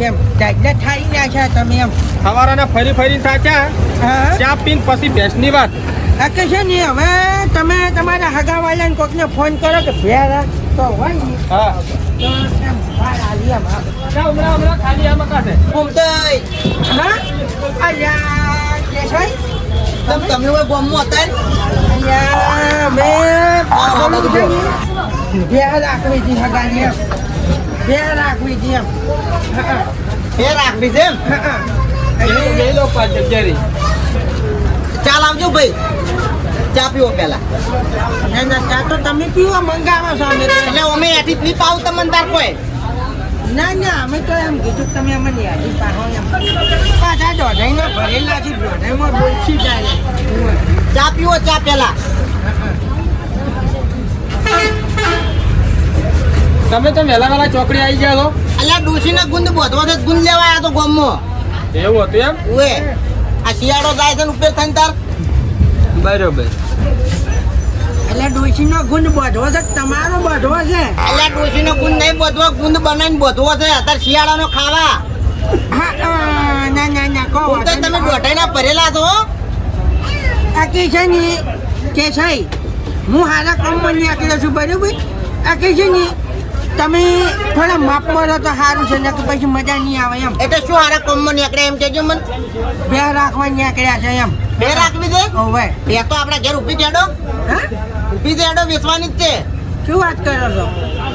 પડશે એમ. દાદા થાળી નાખ્યા તમે એમ. સવારના ફરી ફરીને સાચા? હા. ચા પીને પછી ભેંસની વાત. આ કે છે ને હવે તમે તમારા હગાવાલાને કોકને ફોન કરો કે ભેરા તો હોય ને. હા. તમ તમે હવે હતા મેં રાખવી હતી હગાની બે રાખવી છે એમ. બે રાખવી છે એમ? ચાલ આવજો ભાઈ. ચા પીવો પેલા ના ના ચા તો તમે પીવો મંગાવો છો અમે એટલે અમે એથી પી પાવ તમને તાર કોઈ. ના ના અમે તો એમ કીધું તમે અમને યાદી પાડો એમ. પાછા દોઢાઈના ભરેલા છે દોઢાઈમાં બોલશી જાય ચા પીવો ચા પેલા તમે તો વહેલા વહેલા ચોકડી આવી ગયા છો અલ્યા ડોશીના ગુંદ બોધવા તો ગુંદ લેવા આવ્યા તો ગોમમાં. એવું હતું એમ? ઉએ આ શિયાળો જાય છે ને ઉપર થઈને તાર. બરોબર. એટલે ડોશીનો ગુંદ બધો છે તમારો બધો છે? અલ્યા ડોશીનો ગુંદ નહીં બોધવો ગુંદ બનાવીને બોધવો છે. અત્યારે શિયાળાનો ખાવા. હા ના ના ના કહો તો તમે દોઢાઈના ભરેલા છો. આ કે છે ને કે છે હું હારા કામમાં નીકળ્યો છું બરાબર આ કે છે ને તમે થોડા માપમાં રહો તો સારું છે ને પછી મજા નહીં આવે એમ. એટલે શું હારા કોમમાં નીકળે એમ કેજો મને? બે રાખવા નીકળ્યા છે એમ. બે રાખવી દે ભાઈ. બે તો આપણા ઘેર ઊભી દેડો હા? ઊભી દેડો વેચવાની જ છે. શું વાત કરો છો?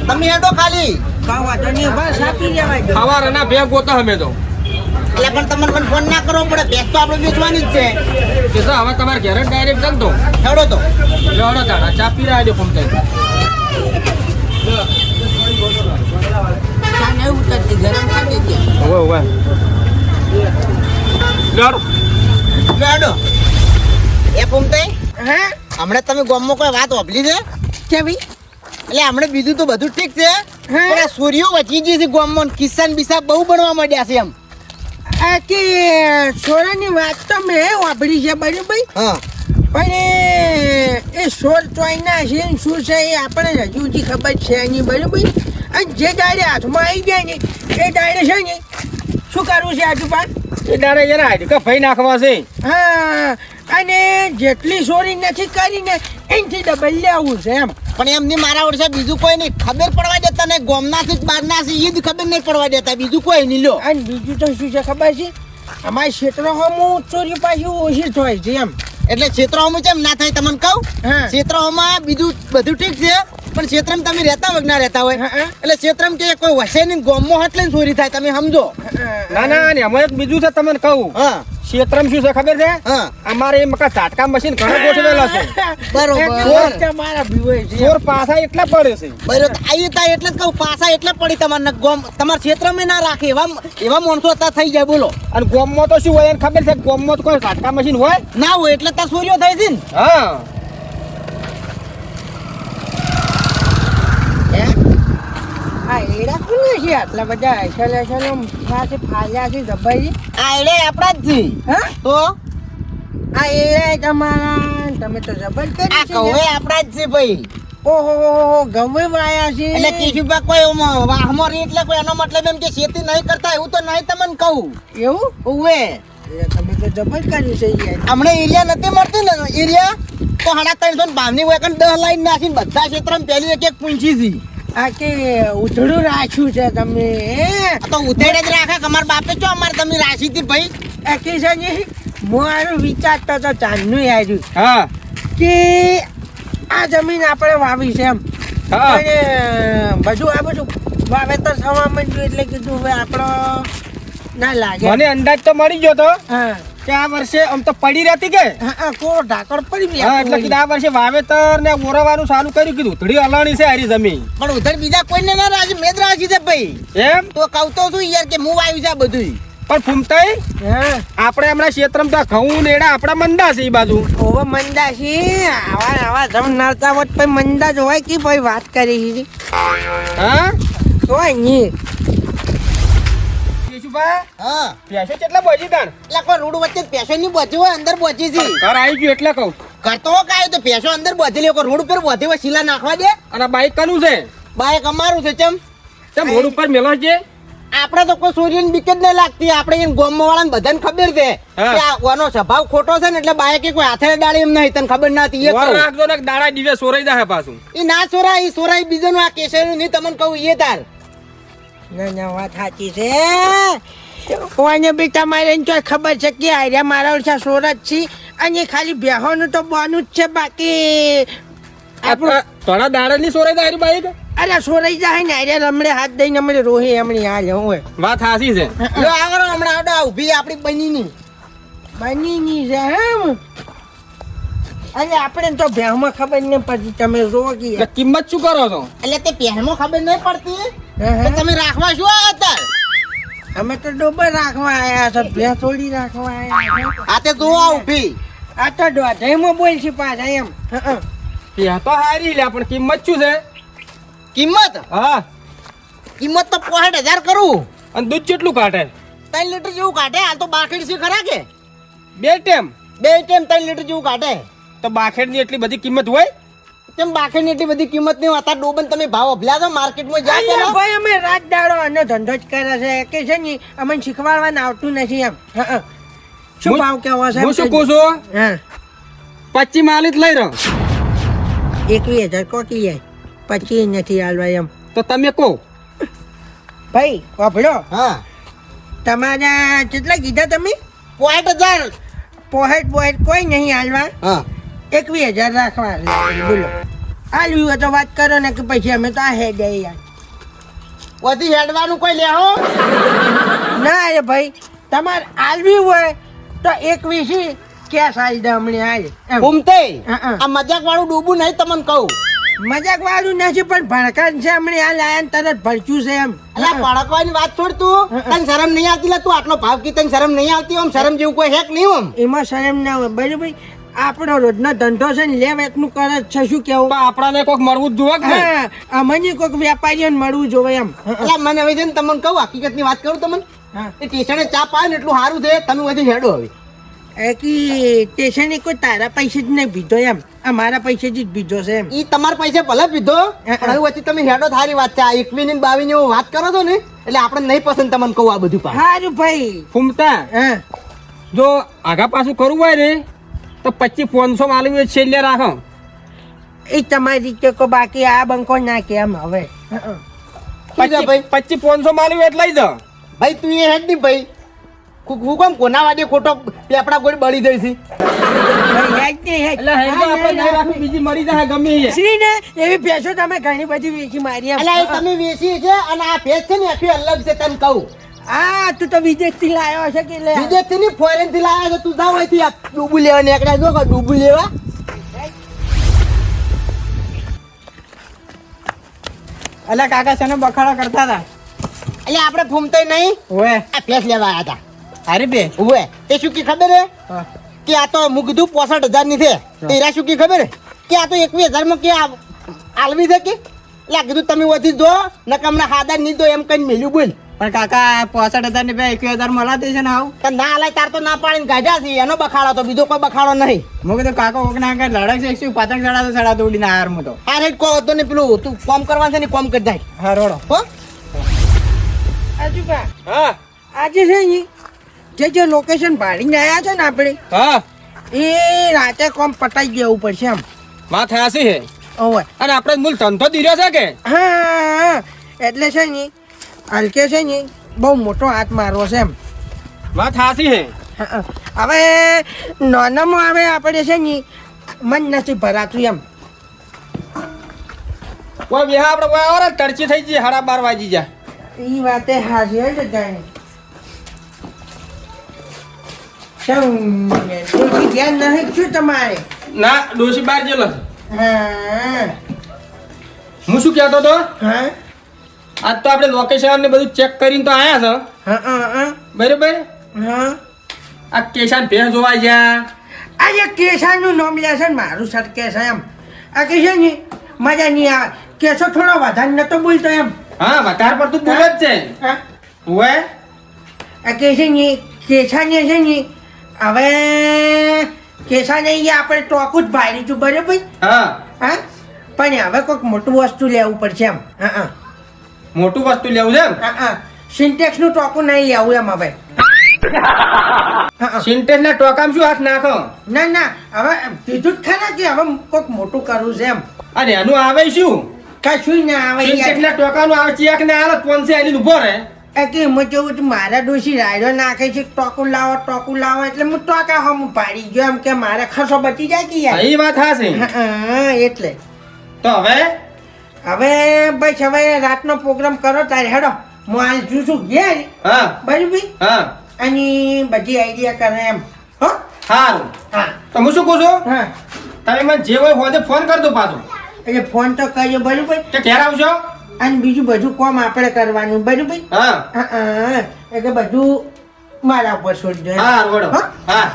તમે હેડો ખાલી. કહો વાંધો નહીં બસ આપી દેવાય સવારના બે ગોતા અમે તો. એટલે પણ તમને મને ફોન ના કરવો પડે ભેંસ તો આપણે વેચવાની જ છે. કે તો હવે તમારે ઘેર જ ડાયરેક્ટ ચાલ તો હેડો તો. હેડો તાડા ચા પી રહ્યા છે ફોન ચા નહીં ઉતરતી ગરમ કરી દેજે હવે હવે લેવડો લે એ પુમતાઈ હે? હમણાં તમે ગામમાં કોઈ વાત વાપરી છે? કેવી એટલે હમણાં બીજું તો બધું ઠીક છે. હા. પણ આ સૂર્યો વચી ગઈ છે ગામમાં કિસ્સા ને બહુ બનવા માંડ્યા છે એમ. આ કે સોરાની વાત તો મેં વાપરી છે બરાબર હા. પણ એ- સોર ચોઈના છે ને શું છે એ આપણે હજુ ખબર છે નહીં બરાબર? અને જે ડાયરે હાથમાં આવી જાય ને એ ડાયરે છે ને શું કરવું છે આજુ એ દાડે જરા હાડકા કફાઈ નાખવા છે. હા અને જેટલી સોરી નથી કરીને એનથી ડબલ લેવું છે એમ. પણ એમની મારા વર્ષે બીજું કોઈ નહીં. ખબર પડવા દેતા ને ગોમનાથી જ બહારના છે એ જ ખબર નહીં પડવા દેતા. બીજું કોઈ નહીં લો. અને બીજું તો શું છે ખબર છે? અમારી ક્ષેત્રમાં હું ચોરી પાછી ઓછી થાય છે એમ. એટલે ક્ષેત્રોમાં કેમ ના થાય તમને કહું? ક્ષેત્રોમાં બીજું બધું ઠીક છે પણ ક્ષેત્રમ તમે રહેતા હોય ના રહેતા હોય. એટલે ક્ષેત્રમ કે કોઈ વસે નહીં ગોમમાં હટલે ચોરી થાય તમે સમજો. ના ના ને એમાં એક બીજું છે તમને કહું. હા. ક્ષેત્રમ શું છે ખબર છે? અમારે એ મકા ઝાટકા મશીન ઘણા ગોઠવેલા છે. બરોબર. ચોર પાસા એટલા પડે છે. બરોબર. આઈ તા એટલે જ કહું પાસા એટલે પડી તમારે ગોમ તમારા ક્ષેત્રમાં ના રાખે એવા એવા માણસો અત્યારે થઈ જાય બોલો. અને ગોમમાં તો શું હોય ખબર છે ગોમમાં તો કોઈ ઝાટકા મશીન હોય? ના હોય એટલે ત્યાં સૂર્યો થાય છે ને? હા. આ એડા કોને છે આટલા બધા પાસે ફાલ્યા છે દબાઈ આ એડે આપણા જ છે હા? તો? આ એડા તમારા તમે તો જબર કરી આ છે આપણા જ છે ભાઈ. ઓહો ઓહો ગમે વાયા છે. એટલે કેશુભા કોઈ ઓમ વાહમાં એટલે કોઈ એનો મતલબ એમ કે ખેતી નહીં કરતા એવું તો નહીં તમને કહું. એવું? એટલે તમે તો જબર કર્યું છે હમણે એરિયા નથી મળતી ને એરિયા તો હાડા ત્રણસો ને ભાવની હોય દસ લાઈન નાખીને બધા ક્ષેત્રમાં પહેલી એક એક પૂંછી છે આ કે ઉધડું રાખ્યું છે તમે તો ઉધેડ જ રાખે કે અમારા બાપે છો અમારે તમે રાશી ભાઈ? આ કે છે ને મારું વિચારતો તો ચાંદનું આવ્યું હા. કે આ જમીન આપણે વાવી છે એમ. હા. પણ બધું આ બધું વાવેતર થવા માંડ્યું એટલે કીધું હવે આપણો ના લાગે. મને અંદાજ તો મળી ગયો તો. હા. કે આ વર્ષે આમ તો પડી રહેતી કે? હા ઢાકણ પડી હા એટલે કીધું આ વર્ષે વાવેતર ને ઓરવાનું ચાલુ કર્યું કીધું. થોડી અલાણી છે હારી જમીન. પણ ઉધર બીજા કોઈને ના રાજી મેં જ રાશી છે ભાઈ. એમ? તો કહું તો શું યાર કે હું આવી છે આ બધું પણ ફૂમતાઈ હા? આપણે હમણાં ક્ષેત્રમાં તો ઘઉં નેડા આપણા મંદા છે એ બાજુ. ઓવે મંદા છે. આવા આવા જમ નડતા હોત પછી મંદા જ હોય કે ભાઈ વાત કરી હા? તો નહીં કેશુભા હા. પૈસો કેટલા બોજી તાણ એટલે કોઈ રોડ વચ્ચે ની હોય અંદર છે. ઘર આવી ગયું એટલે કહું. કરતો કાય તો પેશો અંદર બોધેલી કોઈ રોડ ઉપર બોધી હોય શીલા નાખવા દે. અને બાઈક કનું છે? બાઈક અમારું છે ચમ. તે મોડ ઉપર મેલો છે? આપણે તો કોઈ સૂર્યની બીક જ નહીં લાગતી. આપણે એને વાળા વાળાને બધાને ખબર છે. કે આ સ્વભાવ ખોટો છે ને એટલે બાયકે કોઈ હાથે ડાળી એમ નહીં તને ખબર ના હતી દાડા દિવસે સોરાઈ દે પાછું. એ ના સોરાય એ સોરાય બીજાનું આ કેસરનું નહીં તમને કહું એ તાર. ના ના વાત સાચી છે. કોઈને બી તમારે તો ખબર છે કે આર્યા મારા ઓછા સુરત છે. અને ખાલી બેહોનું તો બોનું જ છે બાકી. આપણું થોડા દાડા ની સોરાઈ બાઈક અરે સોરાઈ જાય ને રમડે હાથ દઈને હમણે રોહી હમણે આ જવું હોય વાત હાસી છે. લો આગળ હમણાં આવડો ઊભી આપણી બનીની. બની ની છે હેમ અરે આપણે તો ભેહમાં ખબર નહીં પડતી તમે રોગી કે એટલે કિંમત શું કરો છો? એટલે તે પહેરમાં ખબર નહીં પડતી. હે, તો તમે રાખવા શું આવ્યા હતા? અમે તો ડોબર રાખવા આવ્યા છે ભેહ થોડી રાખવા આવ્યા. આ તે જો આ ઊભી. આ તો દોઢાઈમાં બોલ છે પાછા એમ. હં, હં. તો હારી લે પણ કિંમત શું છે? કિંમત? હા. કિંમત તો પોસઠ હજાર કરું. અને દૂધ કેટલું કાઢે? ત્રણ લીટર જેવું કાઢે હાલ તો બાકડી છે ખરા કે? બે ટેમ. બે ટેમ ત્રણ લીટર જેવું કાઢે. તો બાખેડની એટલી બધી કિંમત હોય? કેમ બાખેડની એટલી બધી કિંમત નહીં હતા ડોબન તમે ભાવ અભલા તો માર્કેટમાં જાય અરે ભાઈ અમે રાત દાડો આનો ધંધો જ કરે છે. કે છે ને અમને શીખવાડવાનું આવતું નથી એમ. હં, હં. શું ભાવ કેવો છે હું શું કહું છું? હા. પચી માલી જ લઈ રહ્યો એકવીસ હજાર કોટી જાય. પચી નથી હાલવા એમ. તો તમે કહો. ભાઈ વાપરો. હા. તમારા કેટલા કીધા તમે? પોઈન્ટ હજાર. પોહેટ પોહેટ કોઈ નહીં હાલવા હા. એકવીસ હજાર રાખવા બોલો. હાલવી હોય તો વાત કરો ને કે પછી અમે તો આ હે યાર વધી હેડવાનું કોઈ લેહો ના રે ભાઈ તમારે આલવી હોય તો એકવીસ કેસ હાલ દે હમણાં હાલ. ઘૂમતે. આ મજાક વાળું ડૂબું નહીં તમને કહું. મજાક વાળું નથી પણ ભડકાન છે હમણાં હાલ આયા તરત ભડક્યું છે એમ. અલા ભડકવાની વાત છોડ તું. તને શરમ નહીં આવતી લે તું આટલો ભાવ કી તને શરમ નહીં આવતી આમ શરમ જેવું કોઈ હેક નહીં આમ એમાં શરમ ના હોય. બરાબર આપણો રોજનો ધંધો છે ને લેવ એકનું કરે છે શું કેવું? પણ આપણાને કોક મળવું જ જોવે કે અમને કોક વેપારીઓને મળવું જોવે એમ. એટલે મને હવે છે ને તમને કહું હકીકતની વાત કરું તમને? એ સ્ટેશને ચા પાય ને એટલું સારું છે તમે બધી હેડો હવે. એ કે સ્ટેશને કોઈ તારા પૈસે જ નહીં પીધો એમ. આ મારા પૈસે જ પીધો છે એમ. એ તમારા પૈસે ભલે પીધો પણ હવે વચ્ચે તમે હેડો થારી વાત છે. આ એકવી ને બાવી ની વાત કરો છો ને એટલે આપણે નહીં પસંદ તમને કહું આ બધું સારું ભાઈ. ફૂમતા જો આગા પાછું કરવું હોય ને તો પચીસ પાંચસો માલવી છેલ્લે રાખો. એ તમારી રીતે કો બાકી આ બંકો ના કે એમ હવે. પચીસ ભાઈ? પચીસ માલવી એટલે જ ભાઈ તું એ હેડની ભાઈ. હું કેમ કોના વાડે ખોટો પેપડા કોઈ બળી દઈ છે? નહીં બીજી મળી જાય ગમે શ્રી ને? એવી ભેંસો તમે ઘણી બધી વેચી મારી તમે વેચી છે અને આ ભેજ છે ને આખી અલગ છે તને કહું. હા તું તો વિદેશથી લાયો છે કે લે? વિદેશથી ની ફોરેનથી લાયા છે. તું જાવ અહીંથી આ ડૂબુ લેવા નીકળ્યા જો ડૂબું લેવા? અલે કાકા છે બખાડા કરતા હતા? એટલે આપણે ફૂમતાય નહીં. ઓએ આ ફેસ લેવા આવ્યા હતા. અરે બે ઉવે એ શું કી ખબર હે? કે આ તો કીધું પોસઠ હજારની છે તેરા શું કી ખબર હે? કે આ તો એકવીસ હજારમાં કે આ- આલવી છે કે? એટલે કીધું તમે વધી દો નકમ હમણાં હાદર નહીં દો એમ કઈ મેલ્યું બોલ. પણ કાકા પોસઠ હજાર ને બે એકવીસ હજાર મળા દે છે ને આવું? કે ના આલાય તાર તો ના પાડીને કાઢ્યા છે એનો બખાડો તો બીજો કોઈ બખાડો નહીં. હું કીધું કાકો કોક ના આગળ લડક છે શું પતંગ ચડાતો ચડાતો ઉડીને ના મો તો. આ કો કહો તો ને પેલું તું કોમ કરવાનું છે ને કોમ કરી જાય હા રોડો. હો? આજુબા હા. આજે છે ને જે જે લોકેશન ભાડીને આવ્યા છે ને આપણે હા. એ રાતે કોમ પટાઈ દેવું પડશે એમ. વાત છે હે? ઓવે. અને આપણે મૂળ ધંધો દીર્યો છે કે? હા હા. એટલે છે ને હલકે છે ને બહુ મોટો હાથ મારવો છે એમ. વાત હા, હા. હવે નાનામાં હવે આપણે છે ને મન નથી ભરાતું એમ. કોઈ વિહા આપણે કોઈ આવો ને તડચી થઈ જઈએ સાડા બાર વાગી જાય એ વાતે હાજી હોય છે જાણે ધ્યાન નહીં શું તમારે? ના ડોશી બાર જેલો છે. હા. હું શું કહેતો તો હા. આજ તો આપણે લોકેશન ને બધું ચેક કરીને તો આયા છે. બરોબર? હા. આ કેશાન ભેર જોવા ગયા આજે કેસાનું નામ લે છે ને મારું સર કેશ એમ. આ કેશે ની મજા નહીં આવે કેશો થોડો વધારે નતો બોલતો એમ. હા વધારે પડતું બોલે જ છે. હા. આ આ ની છે ને છે ને હવે કેસાને અહીંયા આપણે ટોકું જ ભાડી છું બરાબર? હા. હા. પણ હવે કોઈક મોટું વસ્તુ લેવું પડશે એમ. હા હા. મોટું વસ્તુ લેવું છે એમ? સિન્ટેક્સનું ટોકું નહીં લેવું એમ હવે. હા, સિન્ટેજ ના ટોકામ શું હાથ નાખો? ના ના. હવે કીધું જ ખરા કે હવે કોઈક મોટું કરવું છે એમ. અરે એનું આવે શું? કશું ના આવે સિન્ટેક્સ ના ટોકાનું આવે ચેક ને આલે પોનસે આલી ઊભો રહે કે એમાં હતું મારા ડોશી રાયડો નાખે છે ટોકું લાવો ટોકું લાવો એટલે હું ટોકા હમ પાડી ગયો એમ કે મારે ખસો બચી જાય કે યાર? એ વાત હા, એટલે. તો હવે હવે ભાઈ હવે રાતનો પ્રોગ્રામ કરો તારે હેડો. હું હાલ છું છું ઘેર. હા. ભાઈ હા. અને બધી આઈડિયા કરે એમ. હો? સારું હા. તો હું શું કહું છું? હા. તમે મને જે હોય હોય ફોન કર દો પાછો. એટલે ફોન તો કરીએ બરાબર. તો ક્યારે આવશો અને બીજું બધું કોમ આપણે કરવાનું બરાબર. હા. હા હા. એટલે બધું મારા ઉપર છોડી દો હા? હા? હા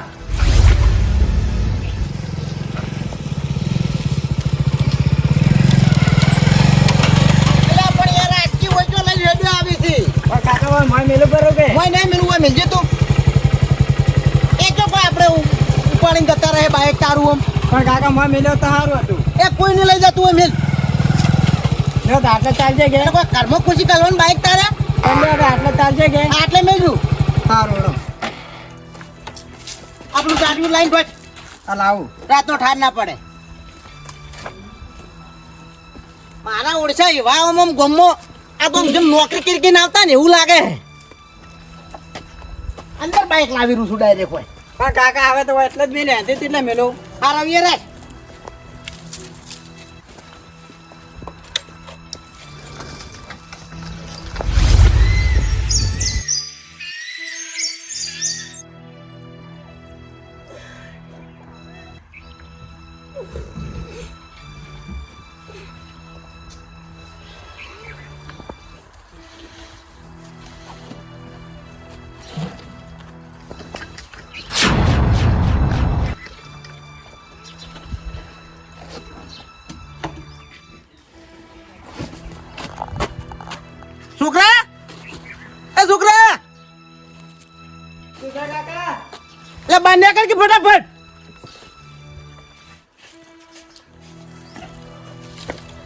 એટલે પણ યાર આજકી વચ્ચે લઈને રેડિયો આવી છે કાકા મારે મેલું કરો કે મોય નહીં મેલું હોય મેલજે તું. એક તો કોઈ આપણે ઉપાડીને જતા રહે બાઈક તારું આમ. પણ કાકા મારે મેલ્યો તો સારું હતું. એ કોઈ નહીં લઈ જતું હોય મેલ. આટલે ચાલજે કે કોઈ કર્મ ખુશી કરવાનું બાઈક તારે? આટલે ચાલજે કે આટલે મેલ્યું. સારું આપણું ગાડીયું લાઈન ભાઈ. હલાવું રાતનો ઠાર ના પડે. મારા ઓળશા એવા આમ ગમો. આ તો જેમ નોકરી કરી કરીને આવતા ને એવું લાગે. અંદર બાઈક લાવી રૂ છું ડાયરેક્ટ હોય પણ કાકા આવે તો એટલે જ મેં એટલે મેલું આ આવીએ રે બાર નીકળ કે ફટાફટ.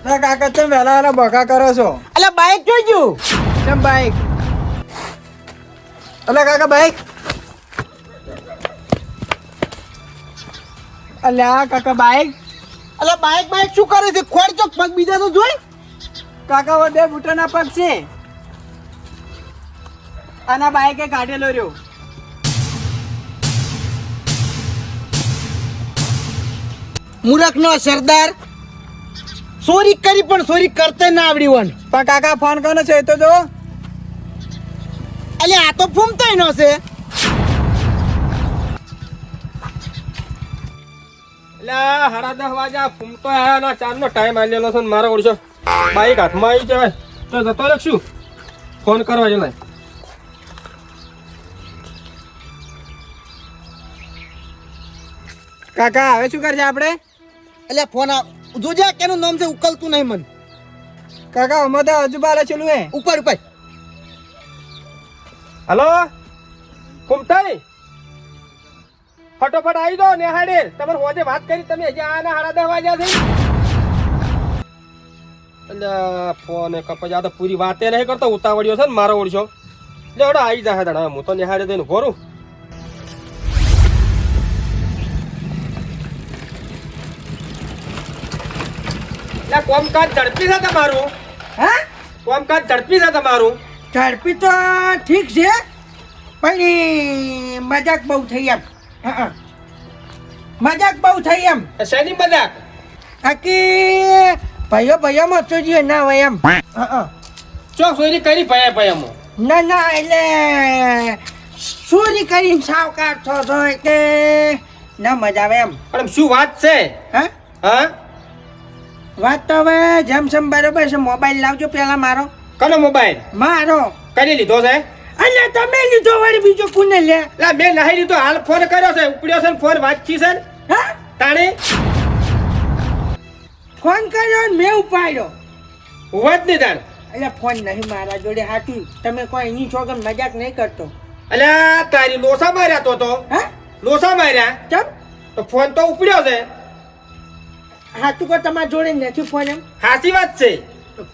ના કાકા તમે વેલા વેલા બકા કરો છો. અલે બાઈક જોઈ ગયું. કેમ બાઈક અલે કાકા બાઈક અલ્યા કાકા બાઈક અલે બાઈક બાઈક શું કરે છે? ખોડ ચોક પગ બીજા તો જોઈ. કાકા વો બે બુટાના પગ છે. આના બાઈકે કાઢેલો રહ્યો. મૂરખ નો સરદાર. ચોરી કરી પણ ચોરી કરતે ના આવડી વન. પણ કાકા ફોન કોને છે? તો જો. અલે આ તો ફૂમતો નો છે એટલે સાડા દસ વાગ્યા ફૂમતો આયા ના ચાર નો ટાઈમ આલેલો છે ને મારો ઓળશો બાઈક હાથમાં આવી જાય તો જતો રાખશું ફોન કરવા જલાય કાકા હવે શું કરશે આપણે? એટલે ફોન આવ. જોજે કેનું નામ છે ઉકલતું નહીં મન. કાકા અમે તો હજુ બાર છેલું હે ઉપર ઉપર હલો? કુમતાઈ ફટોફટ આવી દો નેહાડે. તમારે હોજે વાત કરી તમે હજી આના હાડા દસ વાગ્યા છે. એટલે ફોન કપાઈ આ તો પૂરી વાતે નહીં કરતો ઉતાવળ્યો છે ને મારો ઓળશો. એટલે હડો આવી જાય દાડા. હું તો નેહાડે જઈને ભરું એટલે કોમકાજ ઝડપી છે તમારું? હા? કોમકાજ ઝડપી છે તમારું? ઝડપી તો ઠીક છે પણ મજાક બહુ થઈ એમ. હા મજાક બહુ થઈ એમ. શેની મજાક? આખી ભાઈઓ ભાઈઓમાં તો જીએ ના હોય એમ. હા ચોક સોરી કરી ભાઈ ભાઈ ના ના એટલે ચોરી કરીને સાવકાર થો છો એટલે ના મજા આવે એમ. પણ શું વાત છે? હા? હા? વાત તો હવે જેમ જેમ બરોબર છે મોબાઈલ લાવજો પેલા મારો. કનો મોબાઈલ મારો. કરી લીધો છે? અને તમે લીધો વળી બીજો કોને લે? લા મેં નહીં લીધો હાલ ફોન કર્યો છે ઉપડ્યો છે ફોન વાંચી છે હા? તાણે? ફોન કર્યો ને મેં ઉપાડ્યો. વાત નહીં તાણ. એટલે ફોન નહીં મારા જોડે હાચું. તમે કોઈ એની છોકર મજાક નહીં કરતો. અલ્યા તારી લોસા માર્યા તો તો. હા? લોસા માર્યા? ચમ? તો ફોન તો ઉપડ્યો છે. હાચું કો તમારા જોડે નથી ફોન એમ? સાચી વાત છે.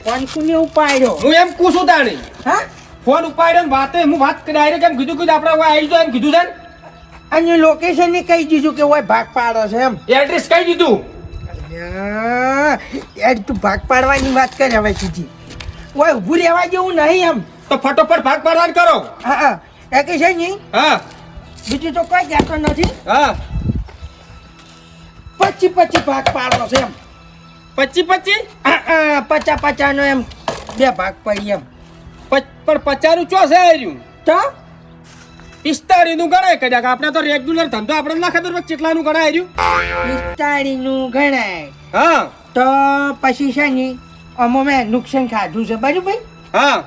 ફોન કોને ઉપાડ્યો? હું એમ પૂછું તાણી. હા? ફોન ઉપાડ્યો ને વાતે હું વાત ડાયરેક્ટ એમ કીધું કીધું આપણે આવી જો એમ કીધું છે ને. અને લોકેશન ને કહી દીધું કે ઓય ભાગ પાડો છે એમ. એડ્રેસ કહી દીધું. યાર તું ભાગ પાડવાની વાત કરે હવે સીધી. ઓય ઊભું રહેવા જેવું નહીં એમ. તો ફટોફટ ભાગ પાડવાનું કરો. હા હા. એ કે છે નહીં? હા. બીજું તો કોઈ કહેતો નથી. હા. પચી પચી ભાગ પાડો છે એમ. પચી પચી? પચા પચા નો એમ. બે ભાગ પડી એમ. પણ પચારું ચો છે આવ્યું તો? પિસ્તાળીસનું ગણાય કદાચ. આપણે તો રેગ્યુલર ધંધો આપણે ના ખબર કેટલાનું ગણાય આવ્યું પિસ્તાળીનું ગણાય. હા. તો પછી છે ને અમો મેં નુકસાન ખાધું છે. બરાબર હા.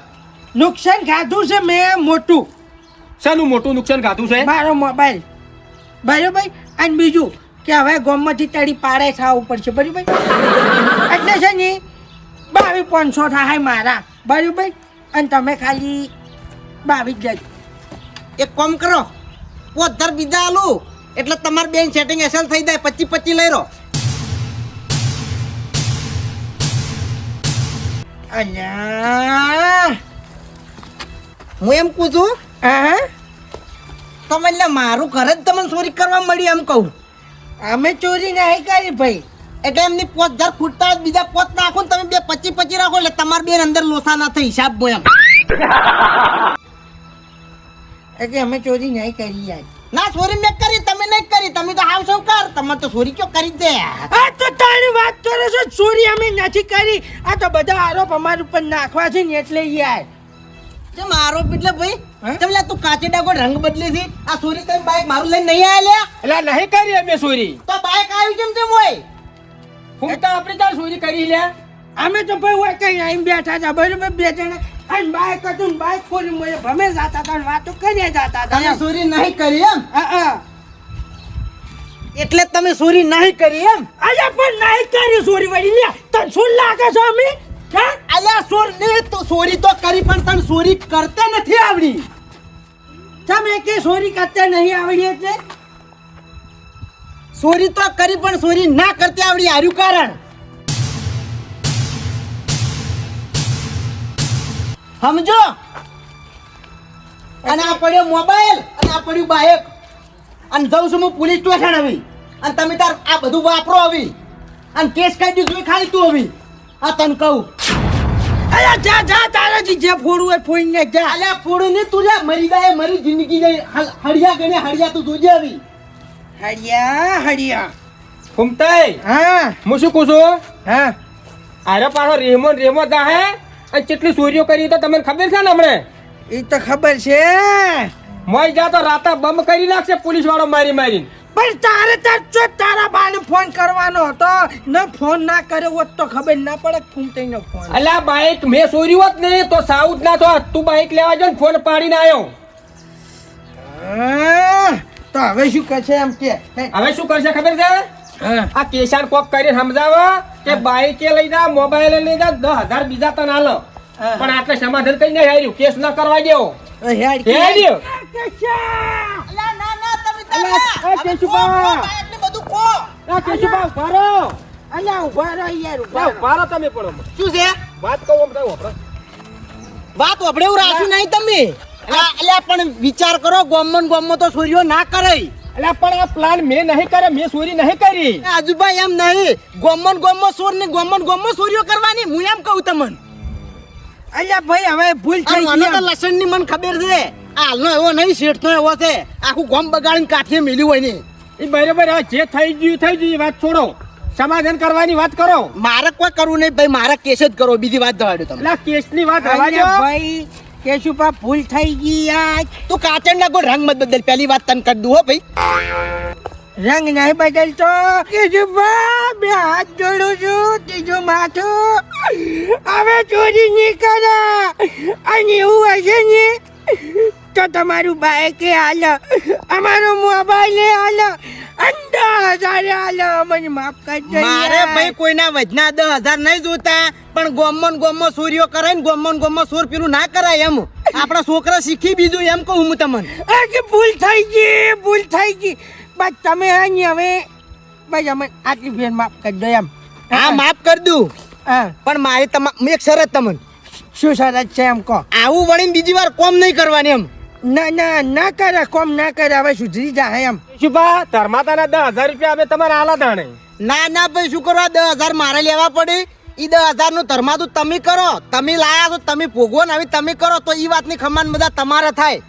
નુકસાન ખાધું છે મેં મોટું. શાનું મોટું નુકસાન ખાધું છે? મારો મોબાઈલ. બરાબર અને બીજું કે હવે ગોમમાંથી તારી પાડે થવું પડશે બરાબર? એટલે છે ને બાવીસ પાંચસો થાય. મારા. બરાબર? અને તમે ખાલી બાવીસ જજો એક કોમ કરો. પોતર બીજા આલું. એટલે તમારે બેન સેટિંગ એસેલ થઈ જાય. પચી પચી લઈ રહો. અલ્યા. હું એમ પૂછું હા તમે એટલે મારું ઘર જ તમને ચોરી કરવા મળી એમ કહું. અમે ચોરી નહીં કરી ભાઈ. એટલે એમની પોત ધર ફૂટતા જ બીજા પોત નાખો ને તમે બે પચી પચી રાખો એટલે તમારે બેન અંદર લોસા ના થાય, હિસાબ બો એમ. એટલે અમે ચોરી નહીં કરી યાર. ના, ચોરી મેં કરી, તમે નહીં કરી, તમે તો હાવ સૌ કર તમે તો ચોરી ક્યો કરી દે? આ તો તારી વાત કરો છો, ચોરી અમે નથી કરી. આ તો બધા આરોપ અમારા ઉપર નાખવા છે ને એટલે યાર. જે મારો એટલે ભાઈ? તમે તું કાચે ડાકો રંગ બદલી છે. આ સોરી તમે બાઈક મારું લઈને નહીં આયા એટલે નહીં કરી અમે સોરી. તો બાઈક આવી કેમ તેમ હોય? હું તો આપણે તાર સોરી કરી લે અમે તો ભાઈ હોય કઈ આઈ બેઠા હતા બરોબર? બે જણા. અને બાઈક હતું ને બાઈક ખોલી મને ભમે જાતા હતા વાતો કરીએ જતા હતા. તમે સોરી નહીં કરી એમ? હા. એટલે તમે સોરી નહીં કરી એમ? અરે પણ નહીં કરી સોરી વળી લે તને શું લાગે છે અમે? સમજો? અને આ પડ્યો મોબાઈલ, અને આ પડ્યું બાઇક અને જઉં છું હું પોલીસ સ્ટેશન આવી. અને તમે તાર આ બધું વાપરો આવી. અને કેસ દીધું એ ખાલી તું આવી. આ તને કહું. અલ્યા જા જા તારાથી જે ફોડવું હોય ફોઈને જા. અલે ફોડું ને તું લે મરી જાય મારી જિંદગી જાય. હળિયા ગણે હળિયા તું જોજે આવી. હડિયા હડિયા ફૂમતાઈ હા. હું શું કહું છું? હા. આરે પાછો રેમો રેમો દા હે. અને કેટલી ચોરીઓ કરી તો તમને ખબર છે ને હમણે? એ તો ખબર છે. મોય જા તો રાતા બમ કરી નાખશે પોલીસ વાળો મારી મારીને. પણ તારે તાર ચો તારા બાને ફોન કરવાનો હતો? ન ફોન ના કર્યો હોત તો ખબર ના પડે ફૂમતાઈ નો ફોન અલા બાઈક મેં ચોરી હોત ને તો સાઉથ ના તો તું બાઈક લેવા જો ને ફોન પાડીને આવ્યો હા, તો હવે શું કરશે એમ કે? હવે શું કરશે ખબર છે? આ કેશાન કોક કરીને સમજાવો કે બાઈકે લઈ જા મોબાઈલ લઈ જા દસ હજાર બીજા તને હાલો પણ આટલે સમાધાન કઈ નહીં હાર્યું. કેસ ના કરવા દેવો હેડ. હેડ્યો. અલ્યા ના ના તમે અલ્યા, તારા એ કેશુભા. ને બધું કહો આ કેશુભા ઊભા રહો. અલ્યા ઊભા રહો યાર ઊભા. ઊભા રહો તમે પણ. શું છે? વાત કહું થાય વાપરો. વાત વપડે એવું રાખ્યું નહીં તમે? અલ્યા પણ વિચાર કરો ગોમન ગોમમાં તો ચોરીઓ ના કરે અલ્યા પણ આ પ્લાન મેં નહીં કરે મેં ચોરી નહીં કરી. આજુભાઈ એમ નહીં. ગોમન ગોમમાં ચોર ને ગોમન ગોમમાં ચોરીઓ કરવાની હું એમ કહું તમને. અલ્યા ભાઈ હવે ભૂલ થઈ ગઈ લસણની મને ખબર છે. હાલનો એવો નહીં શેઠનો એવો છે. આખું ગોમ બગાડીને કાઠીએ મેલ્યું હોય ને. એ બરાબર હવે જે થઈ ગયું થઈ ગયું એ વાત છોડો. સમાધાન કરવાની વાત કરો. મારે કોઈ કરવું નહીં ભાઈ મારે કેસ જ કરો બીજી વાત જવા દો તમે એટલે કેસની વાત દો ભાઈ કેશુભા ભૂલ થઈ ગઈ યાર. તું કાચણ ના કોઈ રંગ મત બદલ પહેલી વાત તને કરી દઉં હો ભાઈ. રંગ નહીં બદલતો. કેશુભા બે હાથ જોડું છું ત્રીજું માથું. હવે ચોરી નહીં કરે. અને એવું હશે ને તો તમારું બાઈકે હાલ. અમારો મોબાઈલ હાલ. અંડા હજાર હાલ. મને માફ કરજો મારે ભાઈ કોઈના વજના દસ હજાર નહીં જોતા. પણ ગોમન ગોમમાં સૂર્યો કરાય ને ગોમન ગોમમાં સૂર પેલું ના કરાય એમ. આપણા છોકરા શીખી બીજું એમ કહું હું તમને. કે ભૂલ થઈ ગઈ ભૂલ થઈ ગઈ. બસ તમે અહીં હવે બસ અમે આટલી ફેર માફ કરી દો એમ. હા માફ કરી દઉં. હા. પણ મારી તમા એક શરત તમને. શું શરત છે એમ કહો. આવું વળીને બીજી વાર કોમ નહીં કરવાની એમ. ના ના ના કરે કોમ ના કરે હવે સુધરી જાય એમ. શુભા ધર્મા તને દસ હજાર રૂપિયા અમે તમારે આલા દાણે ના ના ભાઈ શું કરવા દસ હજાર મારે લેવા પડે. ઈ દસ હજારનું તો તમે કરો. તમે લાયા છો તમે ભોગવો ને હવે તમે કરો તો ઈ વાતની ખમાન બધા તમારે થાય.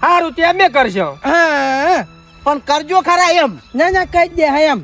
સારું તે અમે કરશો. હા પણ કરજો ખરા એમ. ના ના કહી દે હા એમ.